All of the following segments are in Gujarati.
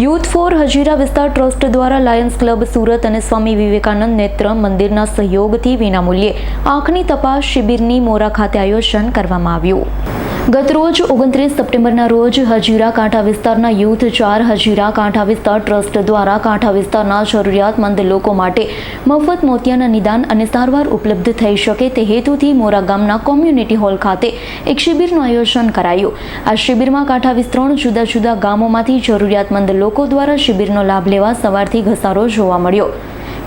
યુથ ફોર હજીરા વિસ્તાર ટ્રસ્ટ દ્વારા લાયન્સ ક્લબ સુરત અને સ્વામી વિવેકાનંદ નેત્ર મંદિરના સહયોગથી વિનામૂલ્યે આંખની તપાસ શિબિરની મોરા ખાતે આયોજન કરવામાં આવ્યું. ગતરોજ ઓગણત્રીસ સપ્ટેમ્બરના રોજ હજીરા કાંઠા વિસ્તારના યુથ ચાર હજીરા કાંઠા વિસ્તાર ટ્રસ્ટ દ્વારા કાંઠા વિસ્તારના જરૂરિયાતમંદ લોકો માટે મફત મોતિયાના નિદાન અને સારવાર ઉપલબ્ધ થઈ શકે તે હેતુથી મોરા ગામના કોમ્યુનિટી હોલ ખાતે એક શિબિરનું આયોજન કરાયું. આ શિબિરમાં કાંઠા વિસ્તરણ જુદા જુદા ગામોમાંથી જરૂરિયાતમંદ લોકો દ્વારા શિબિરનો લાભ લેવા સવારથી ઘસારો જોવા મળ્યો.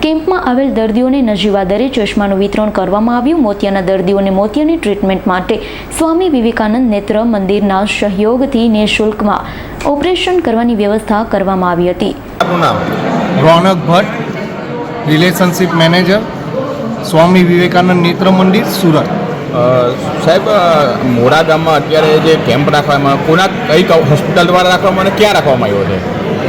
કેમ્પમાં આવેલ દર્દીઓને નજીવા દરે ચશ્માનું વિતરણ કરવામાં આવ્યું. મોતિયાના દર્દીઓને મોતિયાની ટ્રીટમેન્ટ માટે સ્વામી વિવેકાનંદ નેત્ર મંદિરના સહયોગથી નિઃશુલ્કમાં ઓપરેશન કરવાની વ્યવસ્થા કરવામાં આવી હતી. Ronak Bhatt relationship manager Swami Vivekananda Netra Mandir, Surat. સાહેબ મોડા ગામમાં અત્યારે જે કેમ્પ રાખવામાં કોના કઈ હોસ્પિટલ દ્વારા રાખવામાં અને ક્યાં રાખવામાં આવ્યો છે?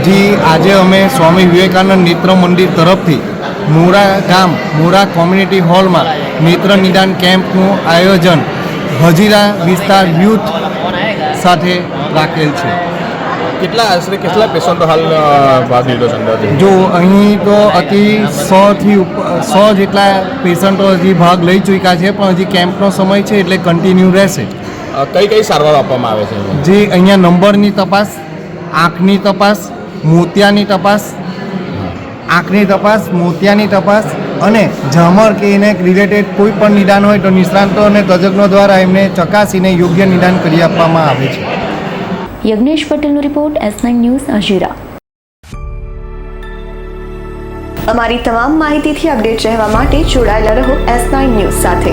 જી, આજે અમે સ્વામી વિવેકાનંદ નેત્ર મંદિર તરફથી મોરા ગામ મોરા કોમ્યુનિટી હોલમાં નેત્ર નિદાન કેમ્પનું આયોજન હજીરા વિસ્તાર યુથ સાથે રાખેલ છે. કેટલા આશરે કેટલા પેશન્ટો હાલ ભાગ લીધો છે જો અહીં તો અતિ સોથી સો જેટલા પેશન્ટો હજી ભાગ લઈ ચૂક્યા છે પણ હજી કેમ્પનો સમય છે એટલે કન્ટિન્યુ રહેશે. કઈ કઈ સારવાર આપવામાં આવે છે જે અહીંયા નંબરની તપાસ આંખની તપાસ મોતિયાની તપાસ આંખની તપાસ મોતિયાની તપાસ અને ઝામર કે એને રિલેટેડ કોઈ પણ નિદાન હોય તો નિષ્ણાંતો અને તજજ્ઞો દ્વારા એમને ચકાસીને યોગ્ય નિદાન કરી આપવામાં આવે છે. યજ્ઞેશ પટેલનો રિપોર્ટ એસ નાઇન ન્યૂઝ અજીરા. અમારી તમામ માહિતીથી અપડેટ રહેવા માટે જોડાયેલા રહો એસ નાઇન ન્યૂઝ સાથે.